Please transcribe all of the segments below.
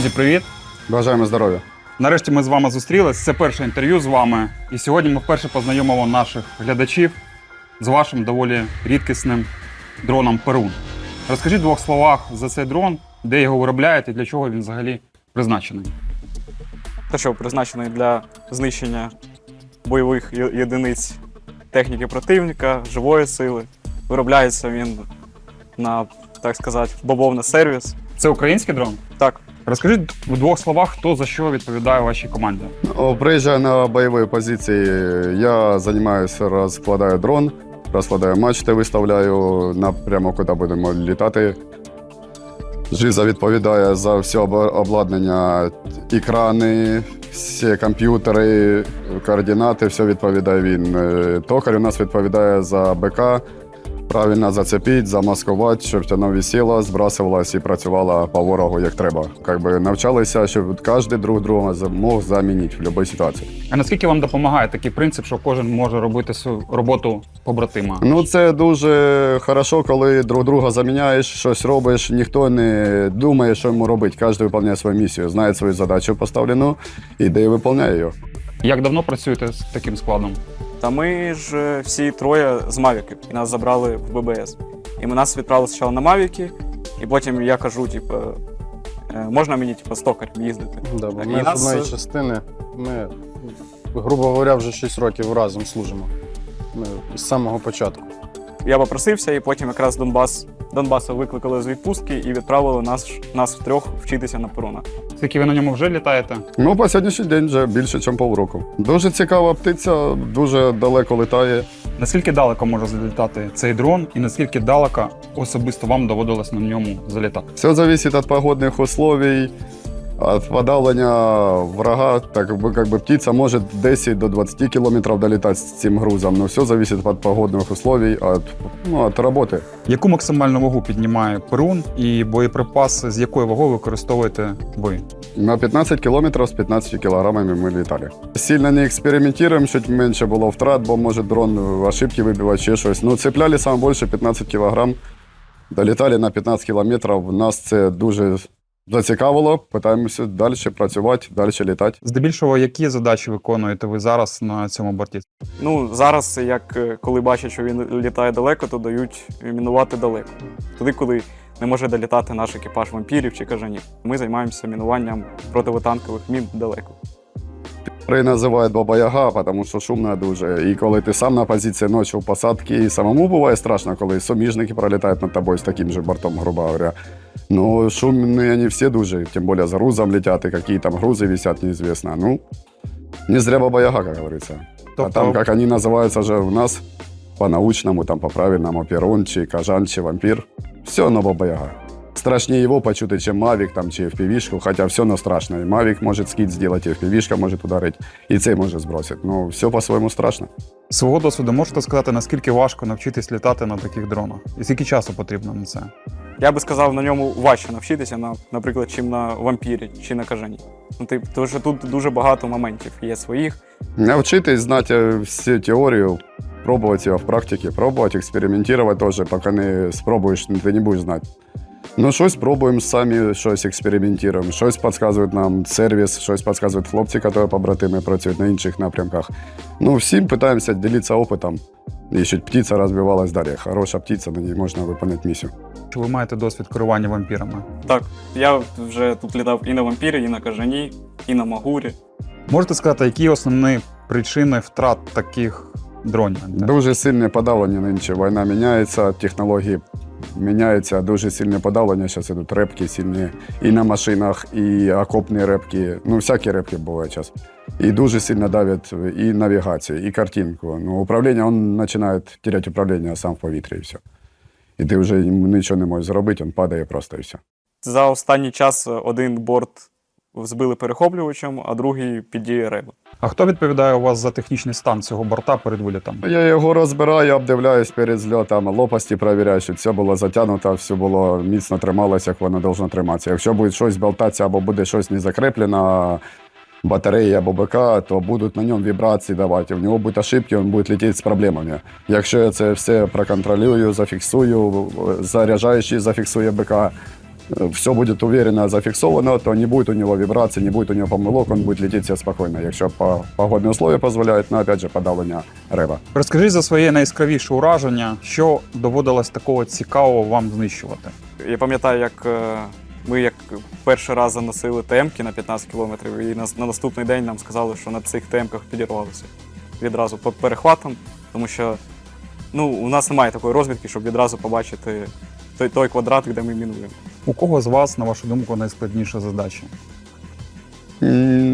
Друзі, привіт! Бажаємо здоров'я. Нарешті ми з вами зустрілись. Це перше інтерв'ю з вами. І сьогодні ми вперше познайомимо наших глядачів з вашим доволі рідкісним дроном Перун. Розкажіть в двох словах за цей дрон, де його виробляють і для чого він взагалі призначений. Те, що призначений для знищення бойових єдиниць техніки противника, живої сили. Виробляється він на, так сказати, бобовний сервіс. Це український дрон? Так, Розкажіть в двох словах, хто за що відповідає вашій команді. Приїжджаю на бойові позиції. Я займаюся, розкладаю дрон, розкладаю мачти, виставляю напрямок, куди будемо літати. Жиза відповідає за все обладнання, екрани, всі комп'ютери, координати, все відповідає він. Е, Токар у нас відповідає за БК. Правильно зацепити, замаскувати, щоб воно висіло, збрасувалось і працювало по ворогу як треба. Якби навчалися, щоб кожен друг друга мог замінити в будь-якій ситуації. А наскільки вам допомагає такий принцип, що кожен може робити свою роботу побратима? Ну це дуже хорошо, коли друг друга заміняєш, щось робиш, ніхто не думає, що йому робити. Кожен виконує свою місію, знає свою задачу поставлену, іде і виконує її. Як давно працюєте з таким складом? Та ми ж е, всі троє з Мавіків, і нас забрали в ББС. І ми нас відправили спочатку на Мавіки, і потім я кажу, типу, е, можна мені типу, стокарем їздити? Да, бо І ми нас- з одної частини, ми, грубо говоря, вже 6 років разом служимо. Ми з самого початку. Я попросився, і потім якраз Донбас, Донбаса викликали з відпустки і відправили нас, нас втрьох вчитися на перуна. Скільки ви на ньому вже літаєте? Ну, по сьогоднішній день вже більше, ніж півроку. Дуже цікава птиця, дуже далеко літає. Наскільки далеко може залітати цей дрон, і наскільки далеко особисто вам доводилось на ньому залітати? Все залежить від погодних условий, від подавлення врага. Так би, как бы птиця може 10 до 20 кілометрів долітати з цим грузом. Но все залежить від погодних условий, від, ну, від роботи. Яку максимальну вагу піднімає перун і боєприпаси, з якою вагою використовуєте ви? На 15 кілометрів з 15 кілограмами ми літали. Сильно не експериментуємо, щоб менше було втрат, бо може дрон ошибки вибивати, ще щось. Ну, цепляли саме більше 15 кілограм. Долітали на 15 кілометрів. Нас це дуже зацікавило. Питаємося далі працювати, далі літати. Здебільшого, які задачі виконуєте ви зараз на цьому борті? Ну, зараз, як е, коли бачать, що він літає далеко, то дають мінувати далеко. Туди, куди не може долітати наш екіпаж вампірів чи кажанів. Ми займаємося мінуванням противотанкових мін далеко. При називають Баба Яга, тому що шумна дуже. І коли ти сам на позиції ночі в посадці, і самому буває страшно, коли суміжники пролітають над тобою з таким же бортом, грубо говоря. Ну, шумні вони всі дуже, тим більше за грузом летять, і які там грузи висять, неізвісно. Ну, не зря Баба Яга, як говориться. А там, как они называются же у нас по-научному, там по-правильному, перун, чи кажан, чи вампір. Все одно Баба Яга. Страшнее его почути, чем Мавік там, чи FPV-шку, хотя все одно страшно. І Мавік може скид зробити, і FPV-шка може ударити, і цей може збросити. Ну, все по-своєму страшно. З свого досвіду можете сказати, наскільки важко навчитись літати на таких дронах? І скільки часу потрібно на це? Я би сказав, на ньому важче навчитися, на, наприклад, чим на вампірі чи на кажані. Ну, тип, тому що тут дуже багато моментів є своїх. Навчитись знати всю теорію, пробувати його в практиці, пробувати, експериментувати теж, поки не спробуєш, ти не будеш знати. Ну, щось пробуємо самі, щось експериментуємо, щось підказують нам сервіс, щось підказують хлопці, які побратими працюють на інших напрямках. Ну, всім питаємося ділитися опитом. І щоб птиця розвивалась далі. Хороша птиця, на ній можна виконати місію. Чи ви маєте досвід керування вампірами? Так, я вже тут літав і на вампірі, і на кажані, і на магурі. Можете сказати, які основні причини втрат таких дронів? Дуже сильне подавлення нинче. Війна міняється, технології міняються, дуже сильне подавлення. Зараз ідуть репки сильні і на машинах, і окопні репки. Ну, всякі репки бувають зараз. І дуже сильно давлять і навігацію, і картинку. Ну, управління, він починає теряти управління сам в повітрі і все. І ти вже нічого не можеш зробити, він падає просто і все. За останній час один борт збили перехоплювачем, а другий під дією реби. А хто відповідає у вас за технічний стан цього борта перед вилітом? Я його розбираю, обдивляюсь перед зльотом, лопасті перевіряю, щоб все було затягнуто, все було міцно трималося, як воно должно триматися. Якщо буде щось болтатися або буде щось не закріплено, батареї або БК, то будуть на ньому вібрації давати. У нього будуть ошибки, він буде летіти з проблемами. Якщо я це все проконтролюю, зафіксую, заряджаючий зафіксує БК, все будет уверенно зафиксовано, то не будет у него вибраций, не будет у него помилок, он будет лететь себе спокойно. Якщо погодні условия позволяють, но опять же подавлення рева. Розкажіть за своє найяскравіше ураження, що доводилось такого цікавого вам знищувати. Я пам'ятаю, як е, ми як перший раз заносили темки на 15 кілометрів, і на, на наступний день нам сказали, що на цих темках підірвалося відразу по перехватам, тому що ну, у нас немає такої розвідки, щоб відразу побачити той, той квадрат, де ми мінуємо. У кого з вас, на вашу думку, найскладніша задача?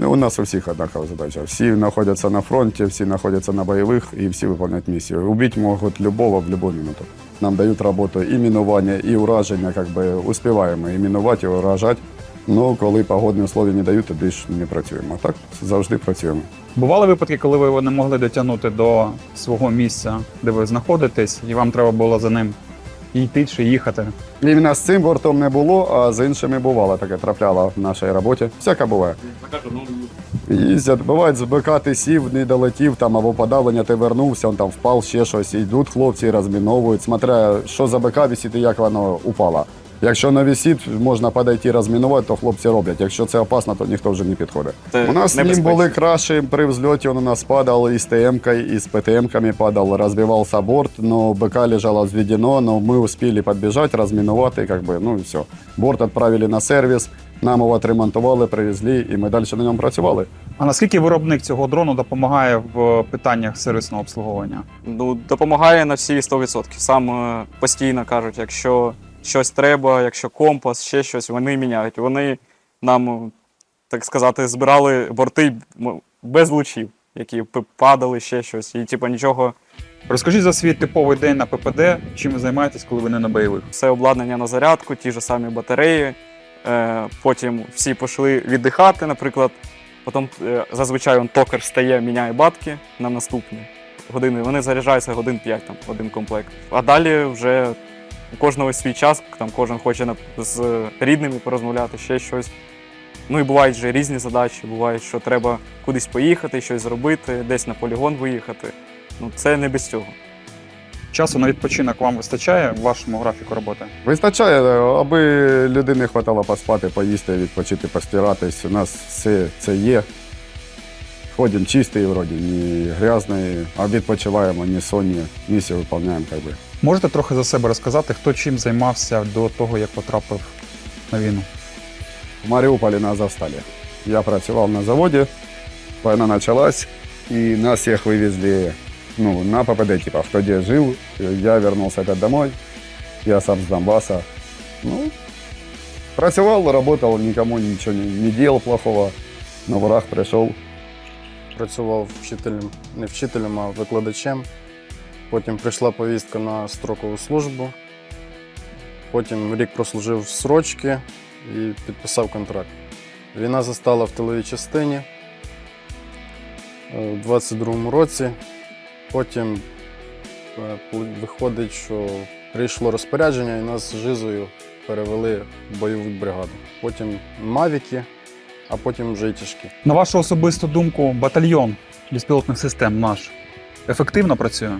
У нас у всіх однакова задача. Всі знаходяться на фронті, всі знаходяться на бойових і всі виконують місію. Убити можуть любого в будь-яку минуту. Нам дають роботу і мінування, і ураження, як би успіваємо і мінувати, і уражати. Ну, коли погодні условия не дають, тоді ж не працюємо. А так завжди працюємо. Бували випадки, коли ви не могли дотягнути до свого місця, де ви знаходитесь, і вам треба було за ним йти чи їхати. Іменно з цим бортом не було, а з іншими бувало таке трапляло в нашій роботі. Всяке буває. Їздять, бувають, з БК ти сів, не долетів там або подавлення, ти вернувся, он там впав, ще щось. Йдуть хлопці, розміновують, смотря, що за БК висить і як воно упало. Якщо не висить, можна подойти розмінувати, то хлопці роблять. Якщо це опасно, то ніхто вже не підходить. Це у нас з ним були краші при взльоті, він у нас падав і з ТМ-кою, і з ПТМ-ками падав, розбивався борт, но БК лежало зведено, но мы успели подбежать, розмінувати, как бы, ну і все. Борт відправили на сервіс, нам його отремонтували, привезли, і ми далі на ньому працювали. А наскільки виробник цього дрону допомагає в питаннях сервісного обслуговування? Ну, допомагає на всі 100%. Сам е, постійно кажуть, якщо щось треба, якщо компас, ще щось, вони міняють. Вони нам, так сказати, збирали борти без лучів, які падали, ще щось. І типу нічого, Розкажіть за свій типовий день на ППД, чим ви займаєтесь, коли ви не на бойових. все обладнання на зарядку, ті ж самі батареї. Е, потім всі пішли віддихати, наприклад. Потім е, зазвичай он токар стає, міняє батки на наступні години. Вони заряджаються годин 5, там, один комплект. А далі вже у кожного свій час, там кожен хоче з рідними порозмовляти, ще щось. Ну і бувають вже різні задачі. Буває, що треба кудись поїхати, щось зробити, десь на полігон виїхати. Ну це не без цього. Часу на відпочинок вам вистачає в вашому графіку роботи? Вистачає, аби людині хватало поспати, поїсти, відпочити, постиратись. У нас все це є. Ходимо чисті, вроді, не грязні, а відпочиваємо, не сонні, місію виконуємо. Можете трохи за себе розказати, хто чим займався до того, як потрапив на війну? В Маріуполі нас завстали. Я працював на заводі, війна почалась, і нас всіх вивезли ну, на ППД, типа, хто де жив. Я вернулся опять домой, я сам з Донбасса. Ну, працював, работал, никому ничего не, не делал плохого. На ворах прийшов. Працював вчителем, не вчителем, а викладачем. Потім прийшла повістка на строкову службу. Потім рік прослужив срочки і підписав контракт. Війна застала в тиловій частині е, у 22-му році. Потім е, виходить, що прийшло розпорядження і нас з Жизою перевели в бойову бригаду. Потім мавіки, а потім вже й тяжкі. На вашу особисту думку, батальйон безпілотних систем наш ефективно працює?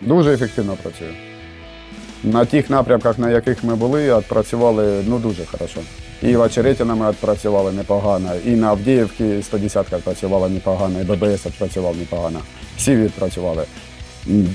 Дуже ефективно працює. На тих напрямках, на яких ми були, відпрацювали ну, дуже хорошо. І в Очеретіна ми відпрацювали непогано, і на Авдіївці 110 відпрацювала непогано, і ББС відпрацював непогано. Всі відпрацювали.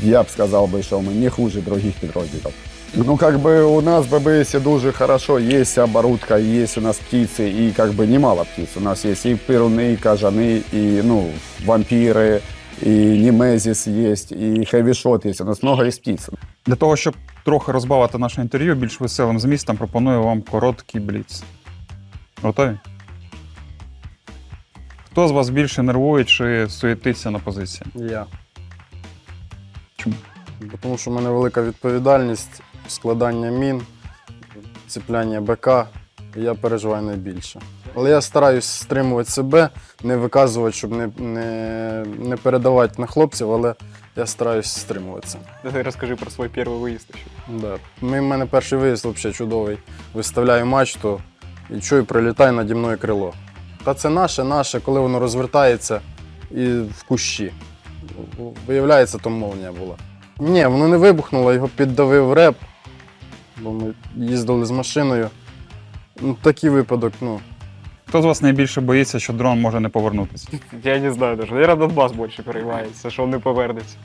Я б сказав би, що ми не хуже других підрозділів. Ну, как бы у нас в ББС дуже хорошо, есть оборудка, есть у нас птицы, и как бы немало птиц. У нас есть и перуны, и кажаны, и, ну, вампиры, и немезис есть, и хэвишот есть. У нас много есть птиц. Для того, щоб трохи розбавити наше інтерв'ю більш веселим змістом, пропоную вам короткий бліц. Готові? Хто з вас більше нервує чи суєтиться на позиції? Я. Чому? Бо Тому що в мене велика відповідальність, складання мін, ціпляння БК, і я переживаю найбільше. Але я стараюсь стримувати себе, не виказувати, щоб не, не, не передавати на хлопців, але я стараюсь стримуватися. Ти розкажи про свій перший виїзд. Да. В мене перший виїзд взагалі чудовий. Виставляю мачту і чую, прилітає наді мною крило. Та це наше, наше, коли воно розвертається і в кущі. Виявляється, то молнія була. Ні, воно не вибухнуло, його піддавив реп, бо ми їздили з машиною. Ну, такий випадок, ну. Хто з вас найбільше боїться, що дрон може не повернутися? Я не знаю даже. Наверное, Донбас більше переймається, що не повернеться.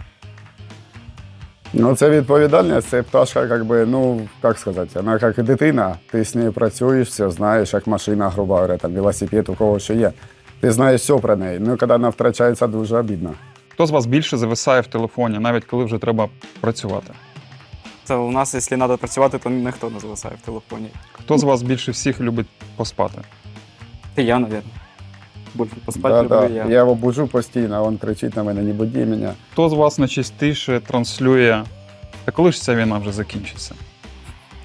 Ну, це відповідальність, це пташка, як би, ну, як сказати, вона як дитина, ти з нею працюєш, все знаєш, як машина, грубо говоря, там, велосипед, у кого що є. Ти знаєш все про неї. Ну, коли вона втрачається, дуже обідно. Хто з вас більше зависає в телефоні, навіть коли вже треба працювати? Це у нас, якщо треба працювати, то ніхто не зависає в телефоні. Хто з вас більше всіх любить поспати? Ти я, мабуть. Більше поспати Да, люблю да. я. Я його буджу постійно, а він кричить на мене, не буди мене. Хто з вас найчастіше транслює? Та коли ж ця війна вже закінчиться?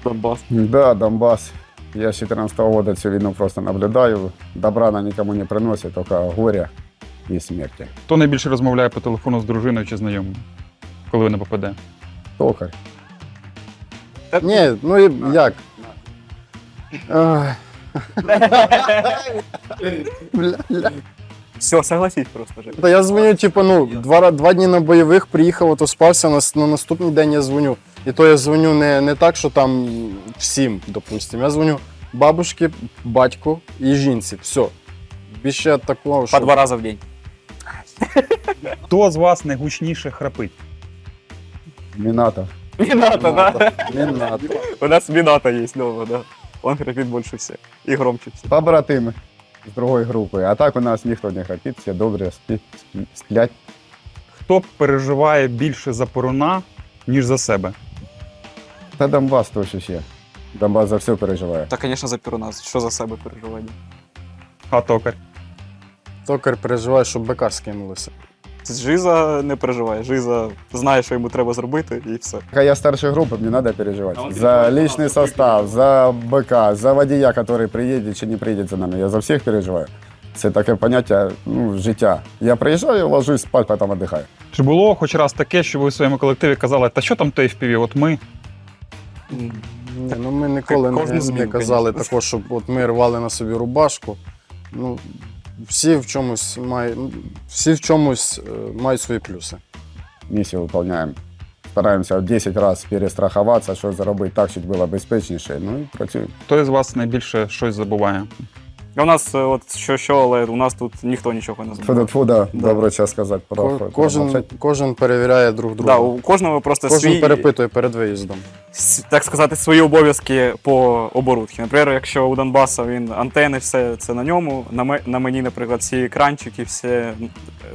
Донбас. Да, Донбас. Я з 14 года цю війну просто наблюдаю. Добра она никому не приносит, только горе і смерті. Хто найбільше розмовляє по телефону з дружиною чи знайомим, коли ви не попаде? Токар. Ні, ну і як? Ах. Бля, бля. Все, согласись просто же. Та я дзвоню, типу, ну, два, два дні на бойових приїхав, ото спався, на, на наступний день я дзвоню. І то я дзвоню не, не так, що там всім, допустимо. Я дзвоню бабушці, батьку і жінці. Все. Більше такого, що. По два рази в день. Хто з вас найгучніше храпить? Мінатор. Міната, да? Надо. У нас Міната є дома, да. Он храпить більше всіх. І громче всіх. Побратими з другої групи. А так у нас ніхто не храпить, всі добре спі- сп- сплять. Хто переживає більше за Перуна, ніж за себе? Та Донбас теж ще. Донбас за все переживає. Та, звісно, за Перуна. Що за себе переживання? А токар? Токар переживає, щоб бекар скинулися. Жиза не переживає. Жиза знає, що йому треба зробити, і все. Пока я старшей группы, мне надо переживать. А он За переживает за личный нас, состав, за БК, за водія, который приедет чи не приедет за нами. Я за всіх переживаю. Це таке поняття ну, життя. Я приїжджаю, ложусь спать, потім віддихаю. Чи було хоч раз таке, що ви в своєму колективі казали, та що там той FPV, от ми? Ні, ну ми ніколи Кожну не, зміну, не казали конечно. такого, щоб от ми рвали на собі рубашку. Ну, всі в чомусь мають, всі в чомусь е, мають свої плюси. Місію виконуємо. Стараємося в 10 разів перестрахуватися, що зробити так, щоб було безпечніше. Ну і працюємо. Хто із вас найбільше щось забуває? У нас, е, от що, що, але у нас тут ніхто нічого не знає. Фу да, Да. добре час сказати про, Ко- про Кожен, мовчать. кожен перевіряє друг друга. Да, у кожного просто Кожен свій, перепитує перед виїздом. с- так сказати, свої обов'язки по оборудці. Наприклад, якщо у Донбаса він антени, все це на ньому. На, ме- на мені, наприклад, всі екранчики, все,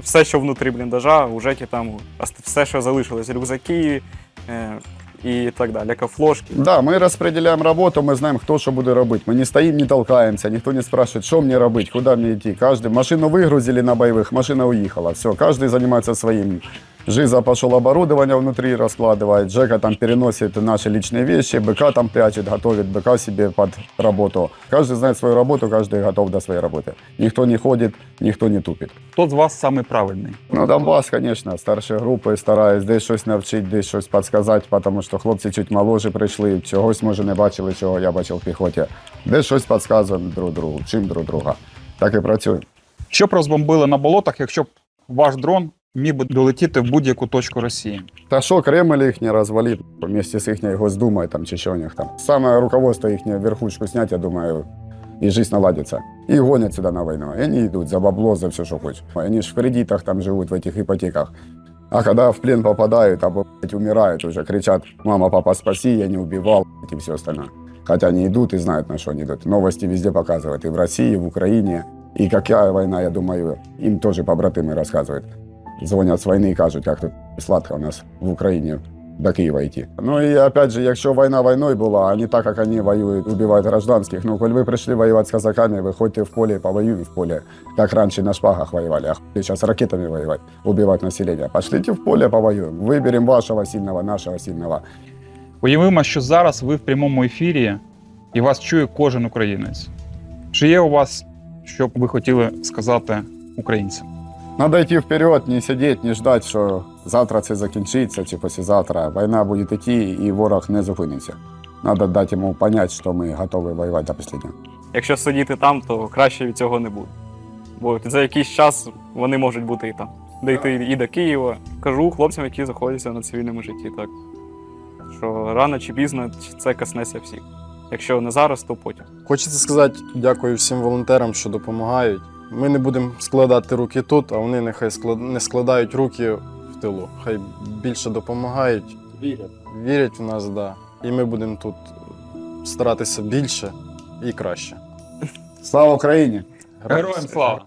все, що внутрі бліндажа, у Жекі там ост- все, що залишилось, рюкзаки е, і так далі, кафлошки. Да, ми розподіляємо роботу, ми знаємо, хто що буде робити. Ми не стоїмо, не толкаємося, ніхто не спрашиває, що мені робити, куди мені йти. Каждый, машину вигрузили на бойових, машина уїхала. Все, кожен займається своїм. Жиза пошел оборудование внутри раскладывает, Джека там переносит наши личные вещи, БК там прячет, готовит БК себе под работу. Каждый знает свою работу, каждый готов до своей работы. Никто не ходит, никто не тупит. Хто з вас самий правильний? Ну, Донбас, конечно, старші групи стараюсь десь щось навчити, десь щось підказати, тому що хлопці чуть моложе прийшли, чогось, може, не бачили, чого я бачив в піхоті. Десь щось підказуємо друг другу, чим друг друга. Так і працюємо. Що б розбомбили на болотах, якщо б ваш дрон міг би долетіти в будь-яку точку Росії? Та що Кремль їхній розвалив вместе з їхньою Госдумою там, чи що у них там. Саме руководство їхнє верхушку снять, я думаю, і життя наладиться. І гонять сюди на війну. І вони йдуть за бабло, за все, що хочуть. Вони ж в кредитах там живуть, в этих ипотеках. А когда в плен попадают, або блядь, умирают, уже кричат, мама, папа, спаси, я не убивал, блядь, и все остальное. Хотя они идут и знают, на что они идут. Новости везде показывают, и в России, и в Украине. И какая война, я думаю, им тоже побратимы рассказывают. Дзвонять з війни і кажуть, як тут сладко у нас в Україні до Києва йти. Ну і опять же, якщо війна війною була, а не так, як вони воюють, убивають гражданських, ну коли ви прийшли воювати з казаками, виходьте в поле, повоюйте в поле, як раніше на шпагах воювали, а зараз ракетами воювати, убивати населення. Пошлите в поле, повоюємо. Виберемо вашого сильного, нашого сильного. Уявимо, що зараз ви в прямому ефірі і вас чує кожен українець. Чи є у вас, що б ви хотіли сказати українцям? Надо йти вперед, не сидіти, не ждати, що завтра це закінчиться чи післязавтра. Війна буде йти і ворог не зупиниться. Надо дати йому зрозуміти, що ми готові воювати до останнього. Якщо сидіти там, то краще від цього не буде. Бо за якийсь час вони можуть бути і там. Дійти і до Києва. Кажу хлопцям, які знаходяться на цивільному житті, так. Що рано чи пізно це коснеться всіх. Якщо не зараз, то потім. Хочеться сказати дякую всім волонтерам, що допомагають. Ми не будемо складати руки тут, а вони нехай склад... не складають руки в тилу. Хай більше допомагають. Вірять. Вірять в нас, так. Да. І ми будемо тут старатися більше і краще. Слава Україні! Героям слава!